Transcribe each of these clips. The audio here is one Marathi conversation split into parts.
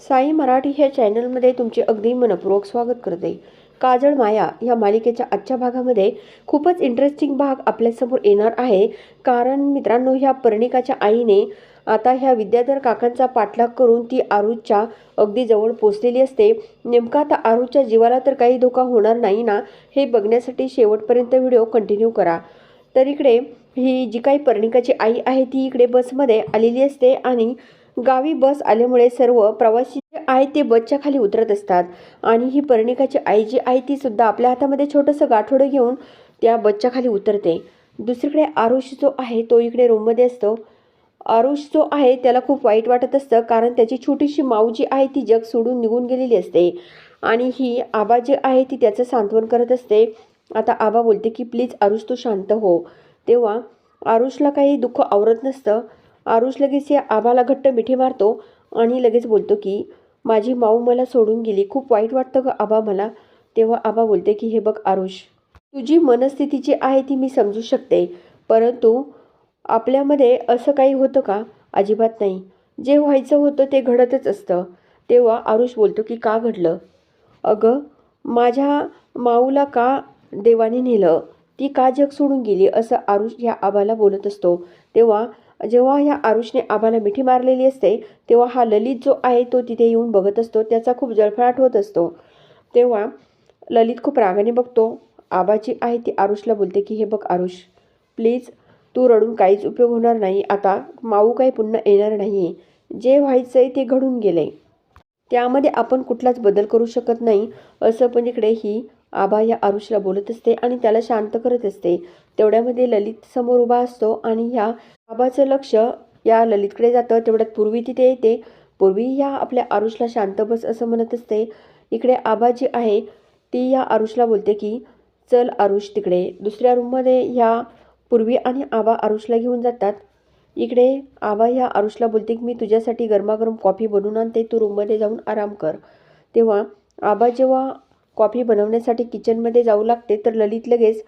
साई मराठी ह्या चॅनलमध्ये तुमचे अगदी मनपूर्वक स्वागत करते. काजळ माया या मालिकेच्या आजच्या भागामध्ये खूपच इंटरेस्टिंग भाग आपल्यासमोर येणार आहे. कारण मित्रांनो ह्या पर्णिकाच्या आईने आता ह्या विद्याधर काकांचा पाठलाग करून ती आरुजच्या अगदी जवळ पोचलेली असते. नेमका आता आरुजच्या जीवाला तर काही धोका होणार नाही ना हे बघण्यासाठी शेवटपर्यंत व्हिडिओ कंटिन्यू करा. तर इकडे ही जी काही पर्णिकाची आई आहे ती इकडे बसमध्ये आलेली असते आणि गावी बस आल्यामुळे सर्व प्रवासी जे आहेत ते बसच्या खाली उतरत असतात. आणि ही पर्णिकाची आई जी आहे ती सुद्धा आपल्या हातामध्ये छोटंसं गाठोडं घेऊन त्या बसच्या खाली उतरते. दुसरीकडे आरुष जो आहे तो इकडे रूममध्ये असतो. आरुष जो आहे त्याला खूप वाईट वाटत असतं कारण त्याची छोटीशी माऊ जी आहे ती जग सोडून निघून गेलेली असते. आणि ही आबा जी आहे ती त्याचं सांत्वन करत असते. आता आबा बोलते की प्लीज आरुष तू शांत हो. तेव्हा आरुषला काही दुःख आवरत नसतं. आरुष लगेच या आबाला घट्ट मिठी मारतो आणि लगेच बोलतो की माझी माऊ मला सोडून गेली. खूप वाईट वाटतं ग आबा मला. तेव्हा आबा बोलते की हे बघ आरुष तुझी मनस्थिती जी आहे ती मी समजू शकते. परंतु आपल्यामध्ये असं काही होतं का? अजिबात नाही. जे व्हायचं होतं ते घडतच असतं. तेव्हा आरुष बोलतो की का घडलं? अगं माझ्या माऊला का देवाने नेलं? ती का जग सोडून गेली? असं आरुष ह्या आबाला बोलत असतो. तेव्हा जेव्हा ह्या आरुषने आम्हाला मिठी मारलेली असते तेव्हा हा ललित जो आहे तो तिथे येऊन बघत असतो. त्याचा खूप जळफळाट होत असतो. तेव्हा ललित खूप रागाने बघतो. आबाची आहे ती आरुषला बोलते की हे बघ आरुष प्लीज तू रडून काहीच उपयोग होणार नाही. आता माऊ काही पुन्हा येणार नाही जे व्हायचं आहे ते घडून गेले त्यामध्ये आपण कुठलाच बदल करू शकत नाही. असं पण इकडे ही आबा या आरुषला बोलत असते आणि त्याला शांत करत असते. तेवढ्यामध्ये ललित समोर उभा असतो आणि ह्या आबाचं लक्ष या ललितकडे जातं. तेवढ्यात पूर्वी तिथे येते. पूर्वी ह्या आपल्या आरुषला शांत बस असं म्हणत असते. इकडे आबा जी आहे ती या आरुषला बोलते की चल आरुष तिकडे. दुसऱ्या रूममध्ये ह्या पूर्वी आणि आबा आरुषला घेऊन जातात. इकडे आबा ह्या आरुषला बोलते की मी तुझ्यासाठी गरमागरम कॉफी बनवून आणते. तू रूममध्ये जाऊन आराम कर. तेव्हा आबा जेव्हा कॉफी बनवण्यासाठी किचनमध्ये जाऊ लागते तर ललित लगेच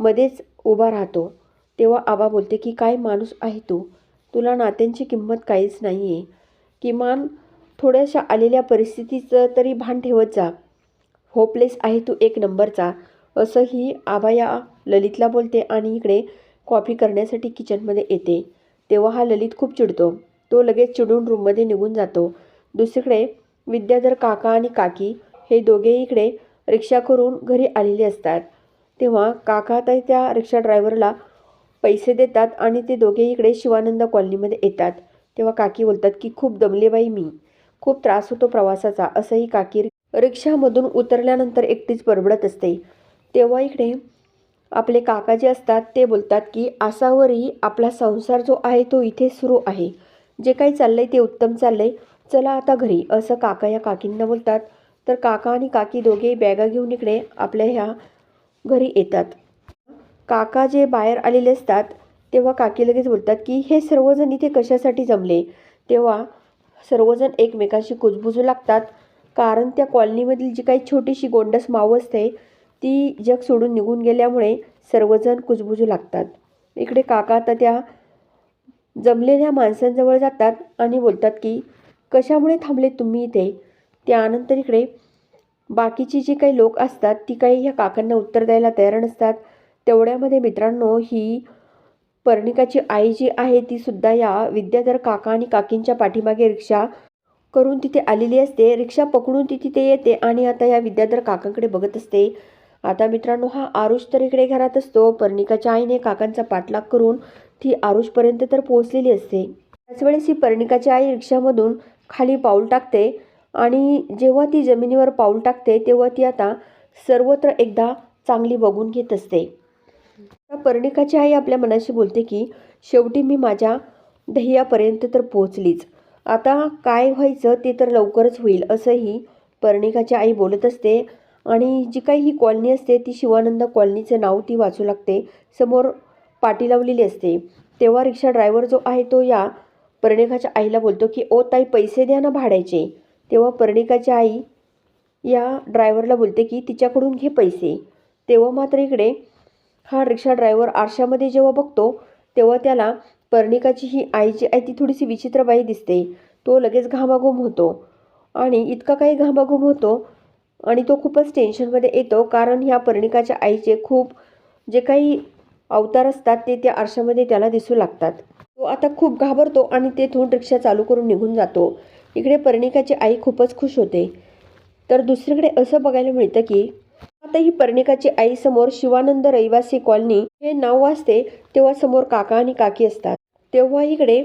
मध्येच उभा राहतो. तेव्हा आबा बोलते की काय माणूस आहे तू? तुला नात्यांची किंमत काहीच नाही आहे किमान थोड्याशा आलेल्या परिस्थितीचं तरी भान ठेवत जा. होपलेस आहे तू एक नंबरचा. असंही आबा या ललितला बोलते आणि इकडे कॉफी करण्यासाठी किचनमध्ये येते. तेव्हा हा ललित खूप चिडतो. तो लगेच चिडून रूममध्ये निघून जातो. दुसरीकडे विद्याधर काका आणि काकी हे दोघे इकडे रिक्षा करून घरी आलेले असतात. तेव्हा काका त्या रिक्षा ड्रायव्हरला पैसे देतात आणि ते दोघे इकडे शिवानंद कॉलनीमध्ये येतात. तेव्हा काकी बोलतात की खूप दमले बाई मी. खूप त्रास होतो प्रवासाचा असंही काकी रिक्षामधून उतरल्यानंतर एकटीच बडबडत असते. तेव्हा इकडे आपले काका जे असतात ते बोलतात की आसावरही आपला संसार जो आहे तो इथे सुरू आहे. जे काही चाललंय ते उत्तम चाललंय. चला आता घरी असं काका या काकींना बोलतात. तर काका आणि काकी दोघेही बॅगा घेऊन इकडे आपल्या ह्या घरी येतात. काका जे बाहेर आलेले असतात तेव्हा काकी लगेच बोलतात की हे सर्वजण इथे कशासाठी जमले? तेव्हा सर्वजण एकमेकांशी कुजबुजू लागतात कारण त्या कॉलनीमधील जी काही छोटीशी गोंडस माव असते ती जग सोडून निघून गेल्यामुळे सर्वजण कुजबुजू लागतात. इकडे काका आता त्या जमलेल्या माणसांजवळ जातात आणि बोलतात की कशामुळे थांबले तुम्ही इथे? त्यानंतर इकडे बाकीची जी काही लोक असतात ती काही ह्या काकांना उत्तर द्यायला तयार नसतात. तेवढ्यामध्ये मित्रांनो ही पर्णिकाची आई जी आहे ती सुद्धा या विद्याधर काका आणि काकींच्या पाठीमागे रिक्षा करून तिथे आलेली असते. रिक्षा पकडून ती तिथे येते आणि आता या विद्याधर काकांकडे बघत असते. आता मित्रांनो हा आरुष तर इकडे घरात असतो. पर्णिकाच्या आईने काकांचा पाठलाग करून ती आरुषपर्यंत तर पोहोचलेली असते. त्याच वेळेस ही पर्णिकाची आई रिक्षामधून खाली पाऊल टाकते. आणि जेव्हा ती जमिनीवर पाऊल टाकते तेव्हा ती आता सर्वत्र एकदा चांगली बघून घेत असते. पर्णिकाची आई आपल्या मनाशी बोलते की शेवटी मी माझ्या ध्येयापर्यंत तर पोहोचलीच. आता काय व्हायचं ते तर लवकरच होईल असंही पर्णिकाची आई बोलत असते. आणि जी काही ही कॉलनी असते ती शिवानंद कॉलनीचं नाव ती वाचू लागते. समोर पाटी लावलेली असते. तेव्हा रिक्षा ड्रायव्हर जो आहे तो या पर्णिकाच्या आईला बोलतो की ओ ताई पैसे द्या ना भाड्याचे. तेव्हा पर्णिकाची आई या ड्रायव्हरला बोलते की तिच्याकडून घे पैसे. तेव्हा मात्र इकडे हा रिक्षा ड्रायव्हर आरशामध्ये जेव्हा बघतो तेव्हा त्याला पर्णिकाची ही आई जी आहे ती थोडीशी विचित्रबाई दिसते. तो लगेच घामाघूम होतो. आणि इतका काही घामाघूम होतो आणि तो खूपच टेन्शनमध्ये येतो कारण ह्या पर्णिकाच्या आईचे खूप जे काही अवतार असतात ते त्या आरशामध्ये त्याला दिसू लागतात. तो आता खूप घाबरतो आणि तेथून रिक्षा चालू करून निघून जातो. इकडे पर्णिकाची आई खूपच खुश होते. तर दुसरीकडे असं बघायला मिळतं की आता ही पर्णिकाची आई समोर शिवानंद रहिवासी कॉलनी हे नाव वाचते तेव्हा समोर काका आणि काकी असतात. तेव्हा इकडे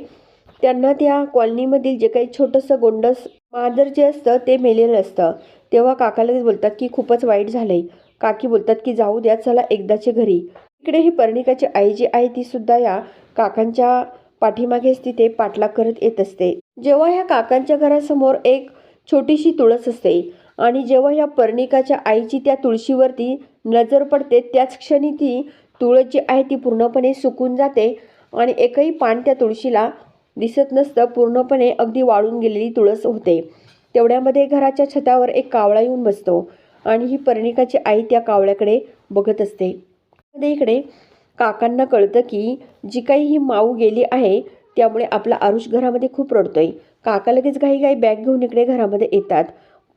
त्यांना त्या कॉलनीमधील जे काही छोटंसं गोंडस मांजर जे असतं ते मेलेलं असतं. तेव्हा काकाला बोलतात की खूपच वाईट झालंय. काकी बोलतात की जाऊ द्या चला एकदाचे घरी. इकडे ही पर्णिकाची आई जी आहे ती सुद्धा या काकांच्या पाठीमागेच तिथे पाठलाग करत येत असते. जेव्हा ह्या काकांच्या घरासमोर एक छोटीशी तुळस असते आणि जेव्हा या पर्णिकाच्या आईची त्या तुळशीवरती नजर पडते त्याच क्षणी ती तुळस जी आहे ती पूर्णपणे सुकून जाते आणि एकही पान त्या तुळशीला दिसत नसतं पूर्णपणे अगदी वाळून गेलेली तुळस होते. तेवढ्यामध्ये घराच्या छतावर एक कावळा येऊन बसतो आणि ही पर्णिकाची आई त्या कावळ्याकडे बघत असते. इकडे काकांना कळतं की जी काही ही माऊ गेली आहे त्यामुळे आपला आरुष घरामध्ये खूप रडतोय. काका लगेच घाई घाई बॅग घेऊन इकडे घरामध्ये येतात.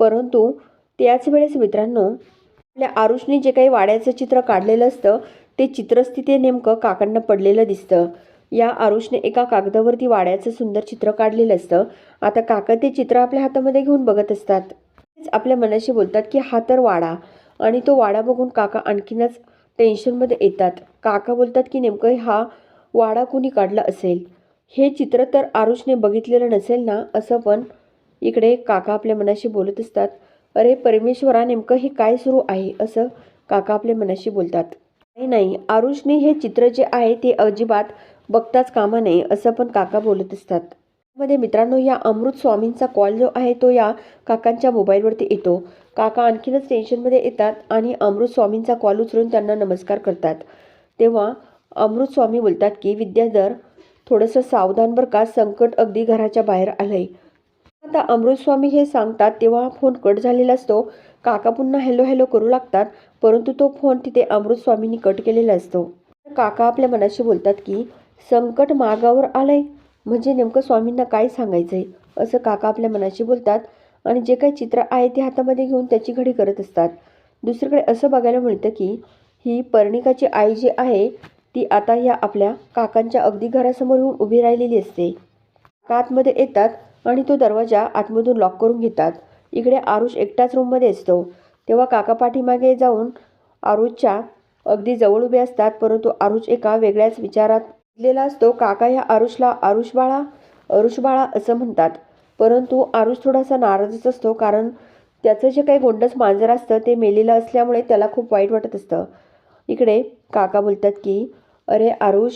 परंतु त्याच वेळेस मित्रांनो आपल्या आरुषने जे काही वाड्याचं चित्र काढलेलं असतं ते चित्रच तिथे नेमकं काकांना पडलेलं दिसतं. या आरुषने एका कागदावरती वाड्याचं सुंदर चित्र काढलेलं असतं. आता काका ते चित्र आपल्या हातामध्ये घेऊन बघत असतात. आपल्या मनाशी बोलतात की हा तर वाडा. आणि तो वाडा बघून काका आणखीनच टेन्शनमध्ये येतात. काका बोलतात की नेमकं हा वाडा कुणी काढला असेल? हे चित्र तर आरुषने बघितलेलं नसेल ना असं पण इकडे काका आपल्या मनाशी बोलत असतात. अरे परमेश्वरा नेमकं हे काय सुरू आहे? असं काका आपल्या मनाशी बोलतात. नाही नाही आरुषने हे चित्र जे आहे ते अजिबात बघताच कामा नये असं पण काका बोलत असतात. मध्ये मित्रांनो या अमृत स्वामींचा कॉल जो आहे तो या काकांच्या मोबाईलवरती येतो. काका आणखीनच टेन्शनमध्ये येतात आणि अमृत स्वामींचा कॉल उचलून त्यांना नमस्कार करतात. तेव्हा अमृत स्वामी बोलतात की विद्याधर थोडंसं सावधान बरं का संकट अगदी घराच्या बाहेर आलंय. आता अमृतस्वामी हे सांगतात तेव्हा फोन कट झालेला असतो. काका पुन्हा हॅलो हॅलो करू लागतात परंतु तो फोन तिथे अमृतस्वामींनी कट केलेला असतो. काका आपल्या मनाशी बोलतात की संकट मागावर आलंय. म्हणजे नेमकं स्वामींना काय सांगायचंय? असं काका आपल्या मनाशी बोलतात आणि जे काही चित्र आहे ते हातामध्ये घेऊन त्याची घडी करत असतात. दुसरीकडे असं बघायला मिळतं की ही पर्णिकाची आई जी आहे ती आता ह्या आपल्या काकांच्या अगदी घरासमोर येऊन उभी राहिलेली असते. काका आतमध्ये येतात आणि तो दरवाजा आतमधून लॉक करून घेतात. इकडे आरुष एकटाच रूममध्ये असतो. तेव्हा काका पाठीमागे जाऊन आरुषच्या अगदी जवळ उभे असतात परंतु आरुष एका वेगळ्याच विचारात दिलेला असतो. काका ह्या आरुषला आरुष बाळा आरुष बाळा असं म्हणतात. परंतु आरुष थोडासा नाराजच असतो कारण त्याचं जे काही गोंडस मांजर असतं ते मेलेलं असल्यामुळे त्याला खूप वाईट वाटत असतं. इकडे काका बोलतात की अरे आरुष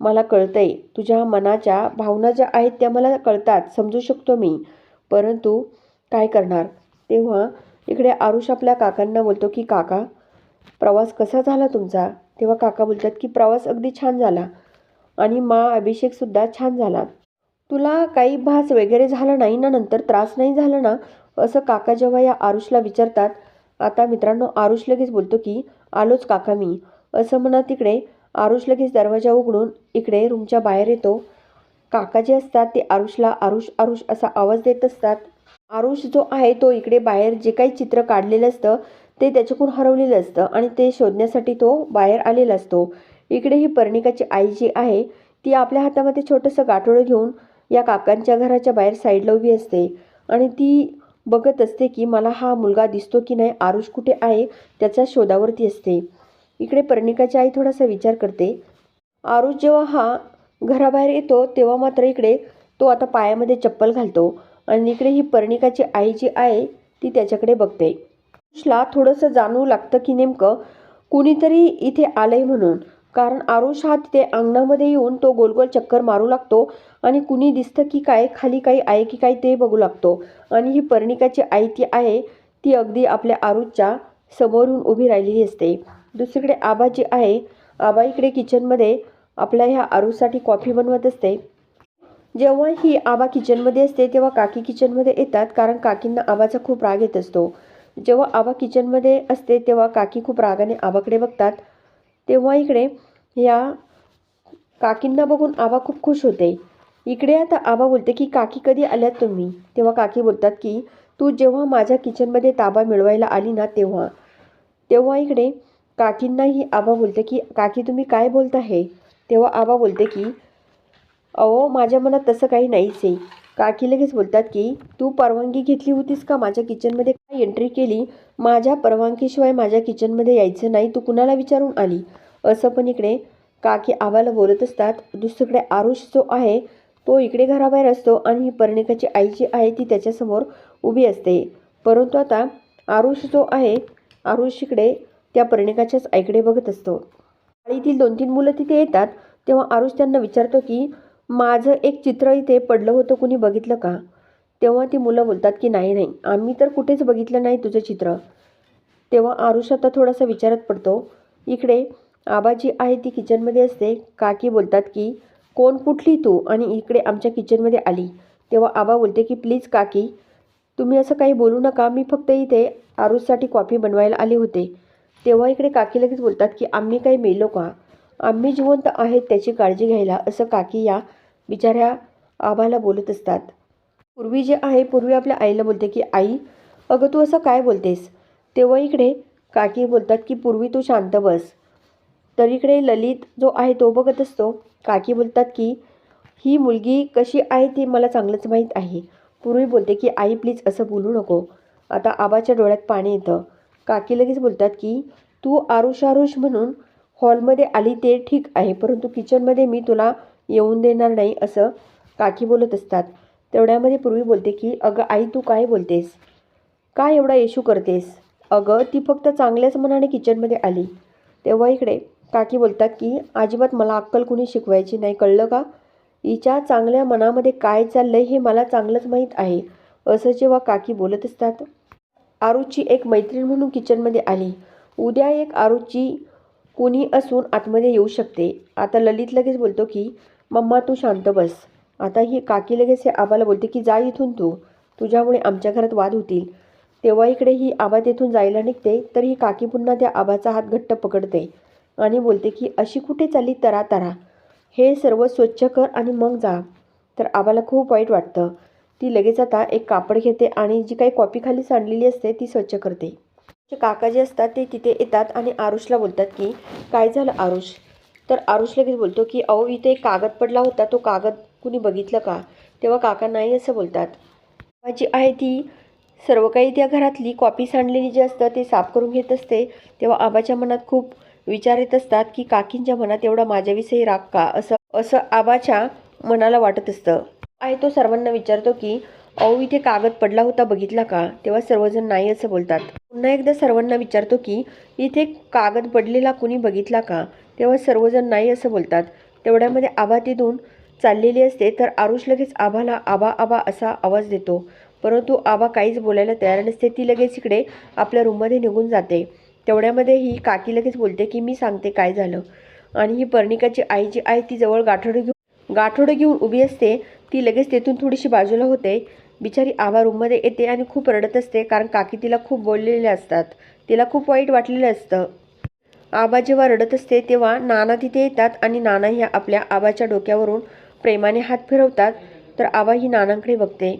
मला कळतंय. तुझ्या मनाच्या भावना ज्या आहेत त्या मला कळतात. समजू शकतो मी. परंतु काय करणार? तेव्हा इकडे आरुष आपल्या काकांना बोलतो की काका प्रवास कसा झाला तुमचा? तेव्हा काका बोलतात की प्रवास अगदी छान झाला आणि मा अभिषेकसुद्धा छान झाला. तुला काही भास वगैरे झाला नाही ना? नंतर त्रास नाही झाला ना? असं काका जेव्हा या आरुषला विचारतात आता मित्रांनो आरुष लगेच बोलतो की आलोच काका मी. असं म्हणा तिकडे आरुष लगेच दरवाजा उघडून इकडे रूमच्या बाहेर येतो. काका जे असतात ते आरुषला आरुष आरुष असा आवाज देत असतात. आरुष जो आहे तो इकडे बाहेर जे काही चित्र काढलेलं असतं ते त्याच्याकडून हरवलेलं असतं आणि ते शोधण्यासाठी तो बाहेर आलेला असतो. इकडे ही पर्णिकाची आई जी आहे ती आपल्या हातामध्ये छोटंसं गाठोडं घेऊन या काकांच्या घराच्या बाहेर साईडला उभी असते आणि ती बघत असते की मला हा मुलगा दिसतो की नाही आरुष कुठे आहे त्याच्या शोधावरती असते. इकडे पर्णिकाची आई थोडासा विचार करते. आरुष जेव्हा हा घराबाहेर येतो तेव्हा मात्र इकडे तो आता पायामध्ये चप्पल घालतो आणि इकडे ही पर्णिकाची आई जी आहे ती त्याच्याकडे बघते. आरुषला थोडंसं जाणवू लागतं की नेमकं कुणीतरी इथे आलंय म्हणून. कारण आरुष हा तिथे अंगणामध्ये येऊन तो गोल गोल चक्कर मारू लागतो आणि कुणी दिसतं की काय खाली काही आहे की काय ते बघू लागतो. आणि ही पर्णिकाची आई ती आहे ती अगदी आपल्या आरुषच्या समोरून उभी राहिलेली असते. दुसरीकडे आबा जी आहे आबा इकडे किचनमध्ये आपल्या ह्या आरूसाठी कॉफी बनवत असते. जेव्हा ही आबा किचनमध्ये असते तेव्हा काकी किचनमध्ये येतात कारण काकींना आबाचा खूप राग येत असतो. जेव्हा आबा किचनमध्ये असते तेव्हा काकी खूप रागाने आबाकडे बघतात. तेव्हा इकडे या काकींना बघून आबा खूप खुश होते. इकडे आता आबा बोलते की काकी कधी आल्यात तुम्ही? तेव्हा काकी बोलतात की तू जेव्हा माझ्या किचनमध्ये ताबा मिळवायला आली ना तेव्हा. तेव्हा इकडे काकींनाही आबा बोलते की काकी तुम्ही काय बोलत आहे तेव्हा आबा बोलते की अहो माझ्या मनात तसं काही नाहीच आहे. काकी लगेच बोलतात की तू परवानगी घेतली होतीस का माझ्या किचनमध्ये काय एंट्री केली? माझ्या परवानगीशिवाय माझ्या किचनमध्ये यायचं नाही तू कुणाला विचारून आली? असं पण इकडे काकी आबाला बोलत असतात. दुसरीकडे आरुष जो आहे तो इकडे घराबाहेर असतो आणि ही पर्णिकाची आई जी आहे ती त्याच्यासमोर उभी असते. परंतु आता आरुष जो आहे आरुष इकडे त्या पर्णिकाच्याच आईकडे बघत असतो. शाळेतील दोन तीन मुलं तिथे येतात तेव्हा आरुष त्यांना विचारतो की माझं एक चित्र इथे पडलं होतं कुणी बघितलं का? तेव्हा ती मुलं बोलतात की नाही नाही आम्ही तर कुठेच बघितलं नाही तुझं चित्र. तेव्हा आरुष आता थोडासा विचारात पडतो. इकडे आबाजी आहे ती किचनमध्ये असते. काकी बोलतात की कोण कुठली तू? आणि इकडे आमच्या किचनमध्ये आली. तेव्हा आबा बोलते की प्लीज काकी तुम्ही असं काही बोलू नका. मी फक्त इथे आरुषसाठी कॉफी बनवायला आले होते. तेव्हा इकडे काकी लगेच बोलतात की आम्ही काही मेलो का? आम्ही जिवंत आहेत त्याची काळजी घ्यायला असं काकी या बिचाऱ्या आबाला बोलत असतात. पूर्वी जे आहे पूर्वी आपल्या आईला बोलते की आई अगं तू असं काय बोलतेस? तेव्हा इकडे काकी बोलतात की पूर्वी तू शांत बस. तर इकडे ललित जो आहे तो बघत असतो. काकी बोलतात की ही मुलगी कशी आहे ती मला चांगलंच माहीत आहे. पूर्वी बोलते की आई प्लीज असं बोलू नको. आता आबाच्या डोळ्यात पाणी येतं. काकी लगेच बोलतात की तू आरुष आरुष म्हणून हॉलमध्ये आली ते ठीक आहे परंतु किचनमध्ये मी तुला येऊन देणार नाही असं काकी बोलत असतात. तेवढ्यामध्ये पूर्वी बोलते की अगं आई तू काय बोलतेस? काय एवढा येशू करतेस? अगं ती फक्त चांगल्याच मनाने किचनमध्ये आली. तेव्हा इकडे काकी बोलतात की अजिबात मला अक्कल कुणी शिकवायची नाही कळलं का? हिच्या चांगल्या मनामध्ये काय चाललंय हे मला चांगलंच माहीत आहे असं जेव्हा काकी बोलत असतात. आरुची एक मैत्रीण म्हणून किचनमध्ये आली. उद्या एक आरुची कुणी असून आतमध्ये येऊ शकते. आता ललित लगेच बोलतो की मम्मा तू शांत बस. आता ही काकी लगेच हे आबाला बोलते की जा इथून तू. तुझ्यामुळे आमच्या घरात वाद होतील. तेव्हा इकडे ही आबा तेथून जायला निघते तर ही काकी पुन्हा त्या आबाचा हात घट्ट पकडते आणि बोलते की अशी कुठे चालली तरा तरा. हे सर्व स्वच्छ कर आणि मग जा. तर आबाला खूप वाईट वाटतं. ती लगेच आता एक कापड घेते आणि जी काही कॉपी खाली सांडलेली असते ती स्वच्छ करते. जे काका जे असतात ते तिथे येतात आणि आरुषला बोलतात की काय झालं आरुष? तर आरुष लगेच बोलतो की अहो इथे एक कागद पडला होता तो कागद कुणी बघितलं का? तेव्हा काका नाही असं बोलतात. जी आहे ती सर्व काही त्या घरातली कॉपी सांडलेली जी असतं ते साफ करून घेत असते. तेव्हा आबाच्या मनात खूप विचार येत असतात की काकींच्या मनात एवढा माझ्याविषयी राग का? असं असं आबाच्या मनाला वाटत असतं. आहे तो सर्वांना विचारतो की अहो इथे कागद पडला होता बघितला का? तेव्हा सर्वजण नाही असं बोलतात. पुन्हा एकदा सर्वांना विचारतो की इथे कागद पडलेला कुणी बघितला का? तेव्हा सर्वजण नाही असं बोलतात. तेवढ्यामध्ये आभा तिथून चाललेली असते तर आरुष लगेच आभाला आबा आबा असा आवाज देतो. परंतु आबा काहीच बोलायला तयार नसते. ती लगेच इकडे आपल्या रूममध्ये निघून जाते. तेवढ्यामध्ये ही काकी लगेच बोलते की मी सांगते काय झालं. आणि ही पर्णिकाची आई जी आहे ती जवळ गाठोडं घेऊन गाठोडं घेऊन उभी असते. ती लगेच तेथून थोडीशी बाजूला होते. बिचारी आभा रूममध्ये येते आणि खूप रडत असते कारण काकी तिला खूप बोललेले असतात. तिला खूप वाईट वाटलेलं असतं. आबा जेव्हा रडत असते तेव्हा नाना तिथे येतात आणि नाना ह्या आपल्या आबाच्या डोक्यावरून प्रेमाने हात फिरवतात. तर आबा ही नानांकडे बघते.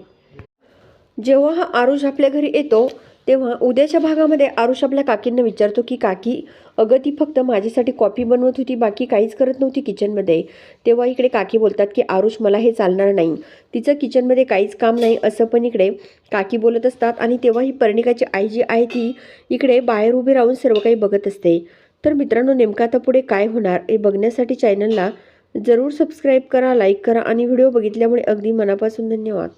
जेव्हा हा आरुष आपल्या घरी येतो तेव्हा उद्याच्या भागामध्ये आरुष आपल्या काकींना विचारतो की काकी अगं ती फक्त माझ्यासाठी कॉफी बनवत होती बाकी काहीच करत नव्हती किचनमध्ये. तेव्हा इकडे काकी बोलतात की आरुष मला हे चालणार नाही. तिचं किचनमध्ये काहीच काम नाही असं पण इकडे काकी बोलत असतात आणि तेव्हा ही पर्णिकाची आई जी आहे ती इकडे बाहेर उभी राहून सर्व काही बघत असते. तर मित्रांनो नेमका आता पुढे काय होणार हे बघण्यासाठी चॅनलला जरूर सबस्क्राईब करा लाईक करा आणि व्हिडिओ बघितल्यामुळे अगदी मनापासून धन्यवाद.